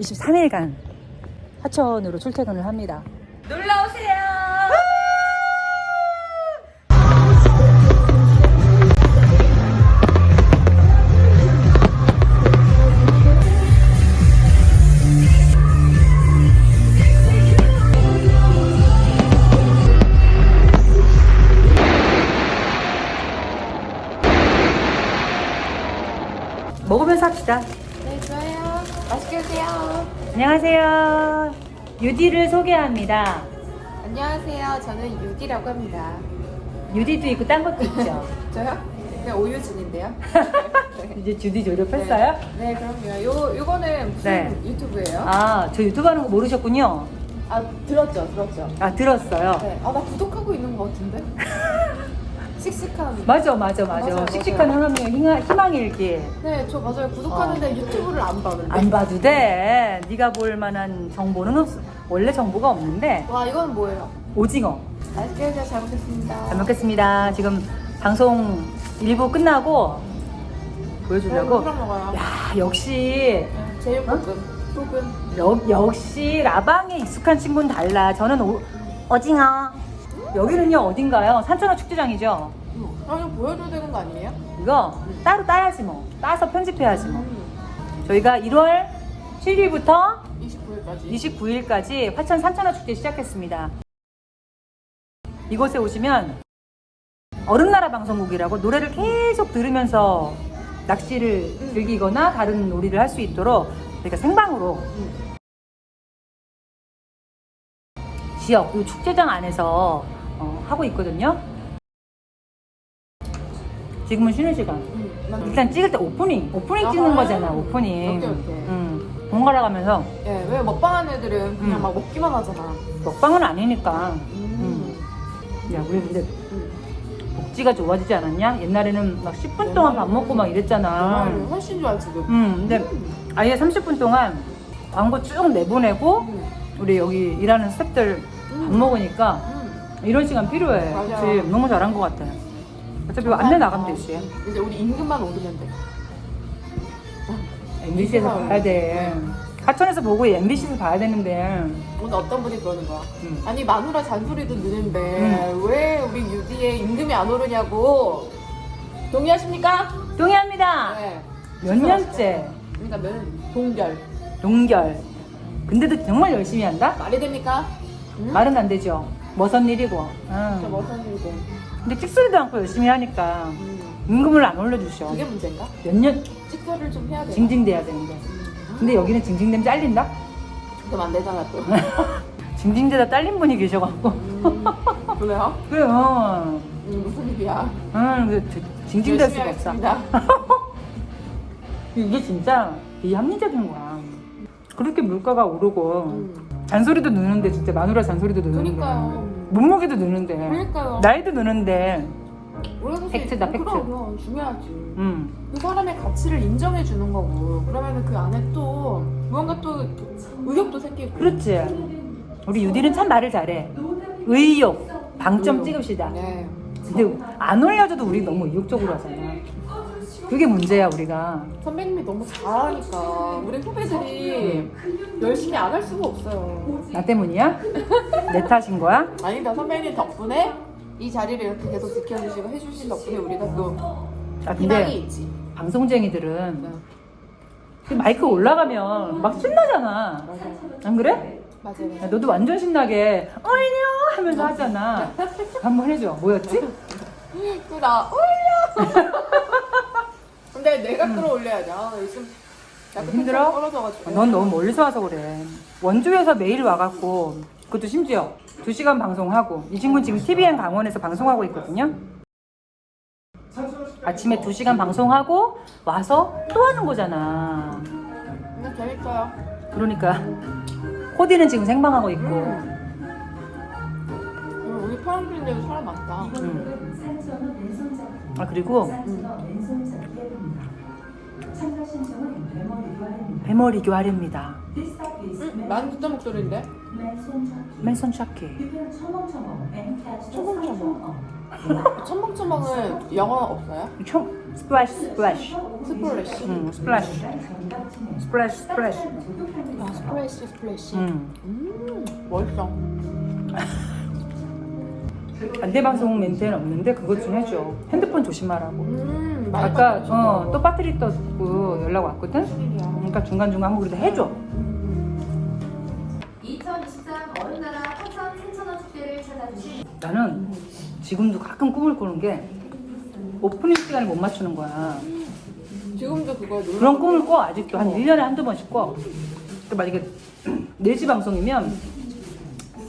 23일간 하천으로 출퇴근을 합니다. 놀러 오세요. 먹으면서 합시다. 네. 맛있게 드세요. 안녕하세요. 유디를 소개합니다. 안녕하세요. 저는 유디라고 합니다. 유디도 있고 딴 것도 있죠. 저요? 그냥 오유진인데요. 네. 이제 주디 졸업했어요? 네, 그럼요. 요, 요거는 무슨 네. 유튜브예요? 아, 저 유튜브 하는 거 모르셨군요. 아, 들었죠, 들었죠. 아, 들었어요. 네. 아, 나 구독하고 있는 것 같은데? 씩씩한. 맞아, 맞아, 맞아. 맞아요, 씩씩한 맞아요. 하나면 희망, 희망일기. 네, 저 맞아요. 구독하는데 유튜브를 안 봐는데. 어. 안 봐도 돼. 네가 볼 만한 정보는 없, 원래 정보가 없는데 와, 이건 뭐예요? 오징어. 드세요. 잘 먹겠습니다. 잘 먹겠습니다. 지금 방송 일부 끝나고 보여주려고. 먹어요. 야, 역시 네, 제육볶음. 볶음. 역, 역시 라방에 익숙한 친구는 달라. 저는 오, 어징어. 여기는요 어딘가요? 산천어 축제장이죠. 아, 이거 보여줘야 되는 거 아니에요? 이거 따로 따야지 뭐. 따서 편집해야지 뭐. 음, 저희가 1월 7일부터 29일까지. 29일까지 화천 산천어 축제 시작했습니다. 이곳에 오시면 얼음나라 방송국이라고 노래를 계속 들으면서 낚시를 음. 즐기거나 다른 놀이를 할 수 있도록 저희가 생방으로 음. 지역 이 축제장 안에서 어, 하고 있거든요. 지금은 쉬는 시간. 음, 난 일단 찍을 때 오프닝, 오프닝 아, 찍는 아, 거잖아, 오프닝. 오케이, 오케이. 음, 번갈아 가면서 예, 왜 먹방하는 애들은 그냥 음. 막 먹기만 하잖아. 먹방은 아니니까. 음. 야, 우리 근데 음. 복지가 좋아지지 않았냐? 옛날에는 막 10분 동안 밥 먹고 막 이랬잖아. 훨씬 좋아 지금. 음, 근데 아예 30분 동안 광고 쭉 내보내고 음. 우리 여기 일하는 스태프들 밥 먹으니까 음. 이런 시간 필요해. 맞아. 그치? 너무 잘한 것 같아. 어차피 안내 나가면 되지. 이제 우리 임금만 오르면 돼. MBC에서 인기가 봐야 돼. 하천에서 보고 MBC에서 봐야 되는데. 오늘 어떤 분이 그러는 거야? 음. 아니 마누라 잔소리도 느는데 왜 우리 유디의 임금이 안 오르냐고. 동의하십니까? 동의합니다. 네. 몇 년째 그러니까 몇 동결. 동결. 근데도 정말 열심히 한다? 말이 됩니까? 응? 말은 안 되죠. 머선 일이고. 응. 일이고. 근데 찍소리도 않고 열심히 하니까 음. 임금을 안 올려주셔. 그게 문제인가? 몇 년 직설을 좀 해야 돼. 징징대야 되는데. 음. 근데 여기는 징징대면 잘린다? 그럼 안 되잖아 또. 징징대다 잘린 분이 계셔갖고. 음. 그래요? 그래요. 음, 무슨 일이야? 응, 그 저- 징징댈 열심히 수가 없어. 하겠습니다. 이게 진짜 비합리적인 거야. 그렇게 물가가 오르고 음. 잔소리도 느는데 진짜 마누라 잔소리도 느는 그러니까요. 거야. 몸무게도 느는데 그러니까요. 나이도 느는데 팩트다, 있- 팩트. 그럼, 중요하지. 음. 그 사람의 가치를 인정해 주는 거고 그러면은 그 안에 또 무언가 또 의욕도 생기고 그렇지. 우리 유디는 참 말을 잘해. 의욕 방점. 찍읍시다. 네. 근데 안 올려줘도 우리 너무 의욕적으로 하잖아. 그게 문제야 우리가. 선배님이 너무 잘하니까 우리 후배들이 열심히 안 할 수가 없어요. 나 때문이야? 내 탓인 거야? 아니다 선배님 덕분에 이 자리를 이렇게 계속 지켜주시고 해주신 덕분에 우리가 또 아 희망이 근데 있지. 방송쟁이들은 네. 그 마이크 올라가면 막 신나잖아. 맞아요. 안 그래? 맞아요. 야, 너도 완전 신나게 어이냐 하면서 하잖아. 한번 해줘. 뭐였지? 올려. 근데 내가 끌어올려야지. 아, 요즘 약간 힘들어? 텐션이 떨어져가지고. 넌 너무 멀리서 와서 그래. 원주에서 매일 와갖고 그것도 심지어 2시간 방송하고 이 친구는 지금 TVN 강원에서 방송하고 있거든요. 아침에 2시간 방송하고 와서 또 하는 거잖아. 근데 재밌어요. 그러니까 코디는 지금 생방하고 있고 음, 우리 파란빛인데도 사람 많다. 음. 아 그리고 음. 배머리 교환입니다. 음, 많이 듣던 목소리인데? 맨손 샤키. 첨벙첨벙. 첨벙첨벙은 영어 없어요? 청 스플래시 스플래시 스플래시. 음 스플래시 스플래시 스플래시 아 스플래시 스플래시. 음 음 멋있어. 안대 방송 멘트는 없는데 그것 좀 해줘 핸드폰 조심하라고 음 많이 아까. 어, 또 배터리 떴고 연락 왔거든 큰일이야. 그러니까 중간중간 한번 그래도 해줘 2023 어른 나라 화천 생천원 축제를 찾아주신 나는 지금도 가끔 꿈을 꾸는 게 오프닝 시간을 못 맞추는 거야 지금도 그거. 그런 꿈을 꿔 아직도 한 1년에 한두 번씩 꿔 그 만약에 4시 방송이면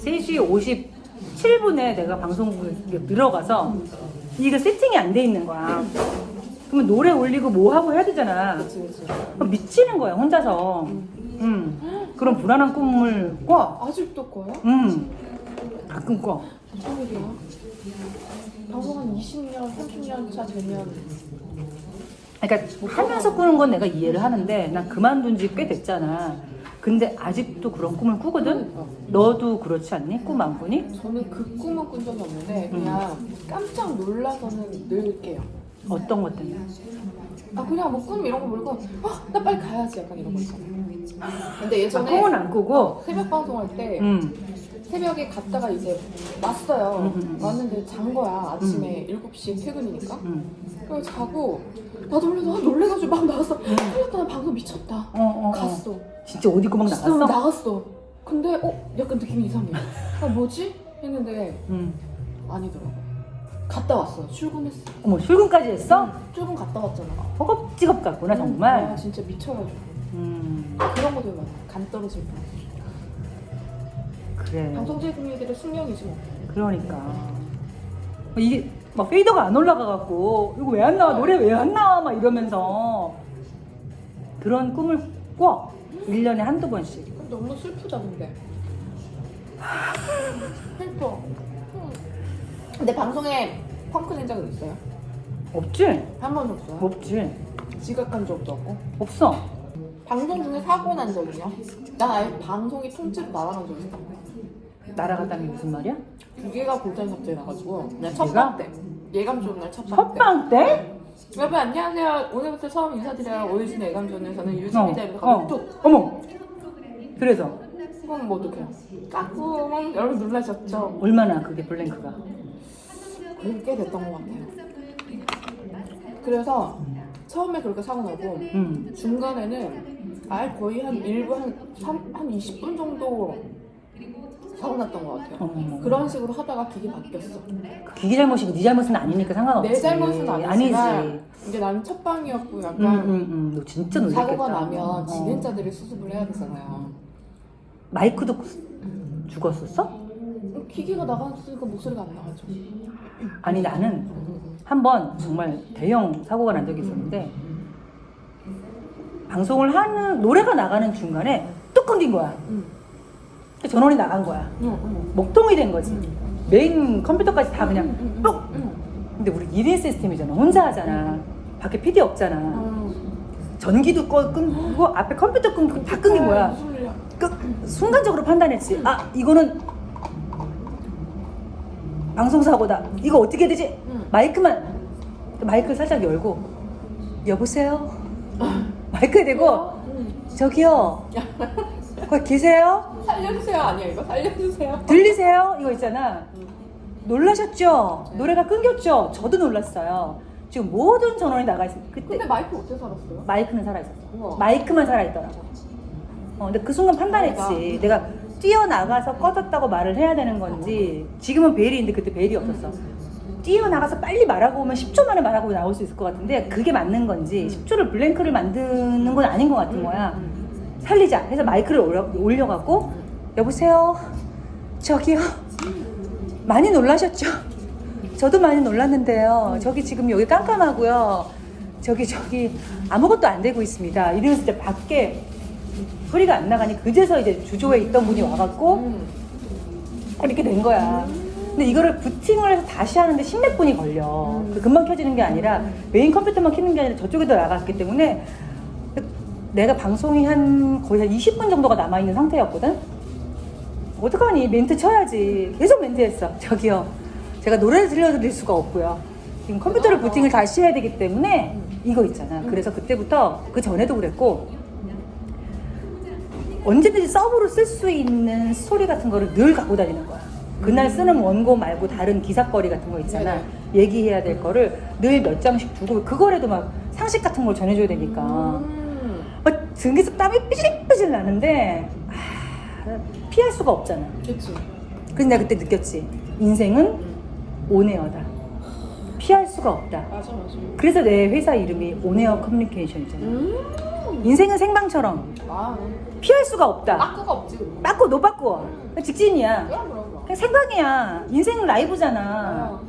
3시 57분에 내가 방송국에 들어가서 이게 세팅이 안 돼 있는 거야 그러면 노래 올리고 뭐 하고 해야 되잖아. 그럼 미치는 거야 혼자서 음. 그런 불안한 꿈을 꿔 아직도 거야? 음. 가끔 꿔 무슨 일이야? 방송 한 20년, 30년 차 되면 그러니까 하면서 꾸는 건 내가 이해를 하는데 난 그만둔 지 꽤 됐잖아. 근데 아직도 그런 꿈을 꾸거든? 너도 그렇지 않니? 꿈 안 꾸니? 저는 그 꿈은 꾼 적이 없는데 음. 그냥 깜짝 놀라서는 늘 깨요. 어떤 것 때문에? 아 그냥 뭐 꿈 이런 거 모르고 아 나 빨리 가야지 약간 이런 거 있잖아요. 근데 아, 예전에 꿈은 안 꾸고 새벽 방송할 때 음. 새벽에 갔다가 이제 왔어요. 음, 음, 음. 왔는데 잔 거야. 아침에 7시에 퇴근이니까. 음. 그래서 자고 나 놀래서 아, 놀래가지고 막 나갔어. 큰일 나 방송 미쳤다. 어, 어, 어. 갔어. 진짜 어디 구멍 진짜 나갔어? 나갔어. 근데 어 약간 느낌이 이상해. 아 뭐지? 했는데 음. 아니더라고. 갔다 왔어. 출근했어. 어머, 출근까지 했어? 출근 갔다 왔잖아. 허겁지겁 갔구나, 아 정말. 진짜 미쳐가지고 음. 그런 것도 많아. 간 떨어질 뻔. 그래. 방송제 금융들의 숙명이지 뭐. 그러니까. 이게 막 페이더가 안 올라가갖고, 이거 왜 안 나와? 노래 왜 안 나와? 막 이러면서. 그런 꿈을 꿔. 1년에 한두 번씩. 너무 슬프다 근데. 슬퍼. 응. 근데 방송에 펑크 낸 적은 있어요? 없지? 한 번도 없어요? 없지. 지각한 적도 없고. 없어. 방송 중에 사고 난 적은요? 난 아예 방송이 통째로 날아간 적이 있어. 날아갔다는 게 무슨 말이야? 두 개가 골든 삽자에 나가지고 그냥 두 첫방? 때 예감 좋은 날 첫방 때 첫방 때? 여러분 안녕하세요 오늘부터 처음 인사드려요 오이신 예감존에서는 유즈미디어에서 어, 가면 또 어머. 그래서 그럼 뭐 어떡해요 까꿍 여러분 놀라셨죠? 얼마나 그게 블랭크가? 그게 꽤 됐던 것 같아요 그래서 처음에 그렇게 사고 나고 음. 중간에는 아예 거의 한 1분 한, 3, 한 20분 정도 사고 났던 것 같아요 어머. 그런 식으로 하다가 기계 바뀌었어 그 기계 잘못이고 네 잘못은 아니니까 상관없지. 내 잘못은 아니지만 아니지. 이제 나는 첫 방이었고 약간 음, 음, 음. 너 진짜. 사고가 나면 어. 진행자들이 수습을 해야 되잖아요. 마이크도 죽었었어? 기계가 나갔으니까 목소리가 안 나가죠. 아니 나는 한 번 정말 대형 사고가 난 적이 있었는데 방송을 하는 노래가 나가는 중간에 뚝 끊긴 거야. 응. 그 전원이 나간 거야. 먹통이 된 거지. 메인 컴퓨터까지 다 그냥. 응. 근데 우리 1인 시스템이잖아. 혼자 하잖아. 밖에 PD 없잖아. 응. 전기도 꺼 끊고 앞에 컴퓨터 끊고 다 끊긴 거야. 그 순간적으로 판단했지. 아 이거는 방송 사고다. 이거 어떻게 해야 되지? 응. 마이크만 마이크를 살짝 열고 여보세요. 마이크에 대고 응. 저기요. 거기 계세요? 살려주세요 아니야 이거 살려주세요. 들리세요? 이거 있잖아. 놀라셨죠? 노래가 끊겼죠? 저도 놀랐어요. 지금 모든 전원이 나가 있어. 그때 근데 마이크 어떻게 살았어요? 마이크는 살아 있었어. 우와. 마이크만 살아 있더라고. 어, 근데 그 순간 판단했지. 내가 뛰어나가서 꺼졌다고 말을 해야 되는 건지. 지금은 벨이 있는데 그때 벨이 없었어. 뛰어나가서 빨리 말하고 오면 10초 만에 말하고 나올 수 있을 것 같은데 그게 맞는 건지 10초를 블랭크를 만드는 건 아닌 것 같은 거야. 살리자. 해서 마이크를 올려, 올려갖고 여보세요. 저기요. 많이 놀라셨죠? 저도 많이 놀랐는데요. 저기 지금 여기 깜깜하고요. 저기 저기 아무것도 안 되고 있습니다. 이러면서 이제 밖에 소리가 안 나가니 그제서 이제 주조에 있던 분이 와갖고 응. 이렇게 된 거야. 근데 이거를 부팅을 해서 다시 하는데 십몇 분이 걸려. 그 금방 켜지는 게 아니라 메인 컴퓨터만 켜는 게 아니라 저쪽에도 나갔기 때문에 내가 방송이 한 거의 한 20분 정도가 남아있는 상태였거든? 어떡하니? 멘트 쳐야지. 계속 멘트 했어. 저기요. 제가 노래를 들려드릴 수가 없고요. 지금 컴퓨터를 부팅을 다시 해야 되기 때문에 이거 있잖아. 그래서 그때부터 그 전에도 그랬고 언제든지 서브로 쓸 수 있는 스토리 같은 거를 늘 갖고 다니는 거야. 그날 쓰는 원고 말고 다른 기사거리 같은 거 있잖아. 얘기해야 될 거를 늘 몇 장씩 두고 그거라도 막 상식 같은 걸 전해줘야 되니까 음. 막 등에서 땀이 삐질삐질 나는데 아, 피할 수가 없잖아. 그치. 그래서 내가 그때 느꼈지. 인생은 온에어다. 피할 수가 없다. 맞아, 맞아. 그래서 내 회사 이름이 온에어 커뮤니케이션이잖아. 음. 인생은 생방처럼 아, 피할 수가 없다. 빠꾸가 없지. 그럼. 빠꾸 노 빠꾸. 직진이야. 그럼, 그럼, 그럼. 그냥 생방이야. 인생은 라이브잖아. 어.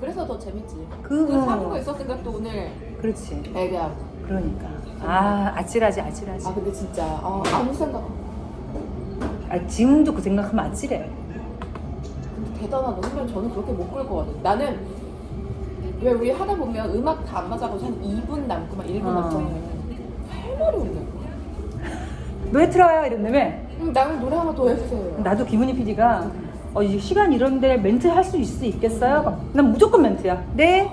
그래서 더 재밌지. 그- 그 사고가 있었으니까 또 오늘 그렇지. 애기하고. 그러니까. 아 아찔하지 아찔하지. 아, 근데 진짜, 아, 아무 생각 안 아, 지금도 그 생각하면 아찔해. 근데 대단하다. 선배님 저는 그렇게 못끌것 같아. 나는 왜 우리 하다 보면 음악 다 안 맞아가지고 한 2분 남고 막 1분 어. 남잖아요. 할 말이 없는 거야. 노래 틀어요 이랬는데 음, 나는 노래 하나 더 해주세요. 나도 김은희 PD가 어, 이 시간 이런데 멘트 할 수 있겠어요? 난 무조건 멘트야. 네?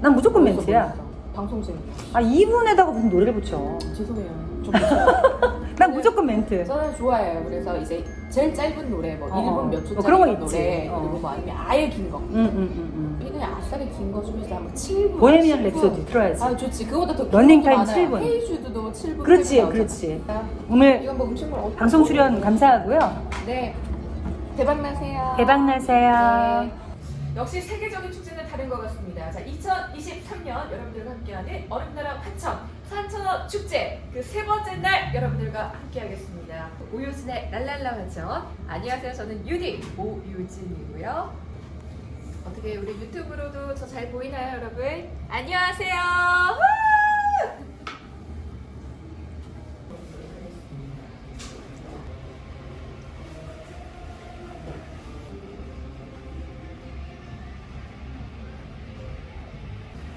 난 무조건 멘트야. 방송생. 아 2분에다가 무슨 노래를 붙여. 죄송해요. 좀. 난 무조건 멘트. 저는 좋아해요. 그래서 이제 제일 짧은 노래, 뭐 어, 1분 몇 어, 초짜리 그런 거 노래, 있지. 어. 그리고 뭐 아니면 아예 긴 거. 응응응 응. 그냥 아싸리 긴 거 중에서 한번 7분. 보헤미안 랩소디 틀어야지. 아 좋지. 그거보다 더 런닝 타임 많아요. 7분. 헤이슈드도 7분. 그렇지, 8분 나오잖아. 그렇지. 아, 오늘 뭐 방송 출연 감사하고요. 네. 대박 나세요. 대박 나세요. 네. 역시 세계적인 축제는 다른 것 같습니다. 자, 2023년 여러분들과 함께하는 어린나라 화천 산천어 축제 그 세 번째 날 여러분들과 함께하겠습니다. 오유진의 랄랄라 화천. 안녕하세요. 저는 유디 오유진이고요. 어떻게 우리 유튜브로도 저 잘 보이나요, 여러분? 안녕하세요.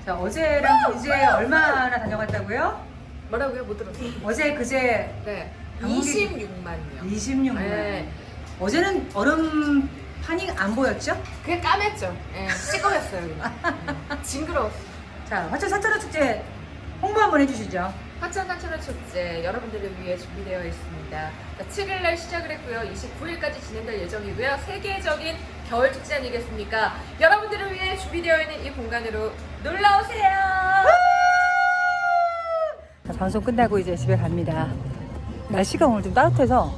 자 어제랑 그제 얼마나 다녀갔다고요? 뭐라고요? 못 들었어요. 어제 그제 네. 방문객- 26만요. 26만. 네. 어제는 얼음 판이 안 보였죠? 그게 까맸죠. 예, 시꺼맸어요. 그냥. 징그러웠어. 자 화천 사천어 축제 홍보 한번 해주시죠. 화천 산천어 축제 여러분들을 위해 준비되어 있습니다. 7일날 시작을 했고요. 29일까지 진행될 예정이고요. 세계적인 겨울 축제 아니겠습니까? 여러분들을 위해 준비되어 있는 이 공간으로 놀러 오세요. 자, 방송 끝나고 이제 집에 갑니다. 날씨가 오늘 좀 따뜻해서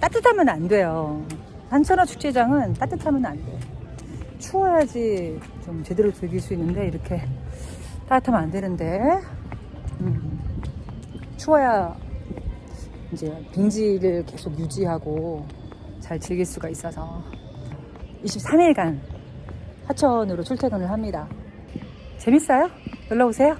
따뜻하면 안 돼요. 산천어 축제장은 따뜻하면 안 돼. 추워야지 좀 제대로 즐길 수 있는데 이렇게 따뜻하면 안 되는데 음, 추워야 이제 빙지를 계속 유지하고 잘 즐길 수가 있어서 23일간 하천으로 출퇴근을 합니다. 재밌어요? 놀러 오세요.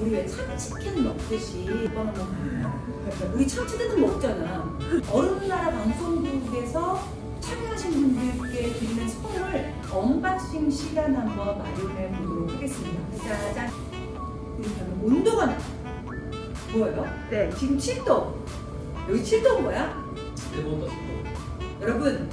우리 왜 참치캔 먹듯이 이거는 뭐 우리 참치들은 먹잖아. 어른나라 방송국에서 참여하신 분들께 드리는 선물 언박싱 시간 한번 마련해 보도록 하겠습니다. 짜잔. 일단은 온도가 나- 뭐예요? 네. 지금 7도. 여기 7도인 거야? 여러분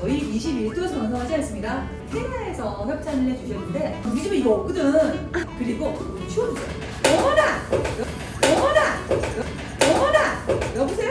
저희 21도에서 완성하지 않습니다. 테라에서 협찬을 해주셨는데 우리 집에 이거 없거든. 그리고 추워져. 어머나! 어머나! 어머나! 여보세요?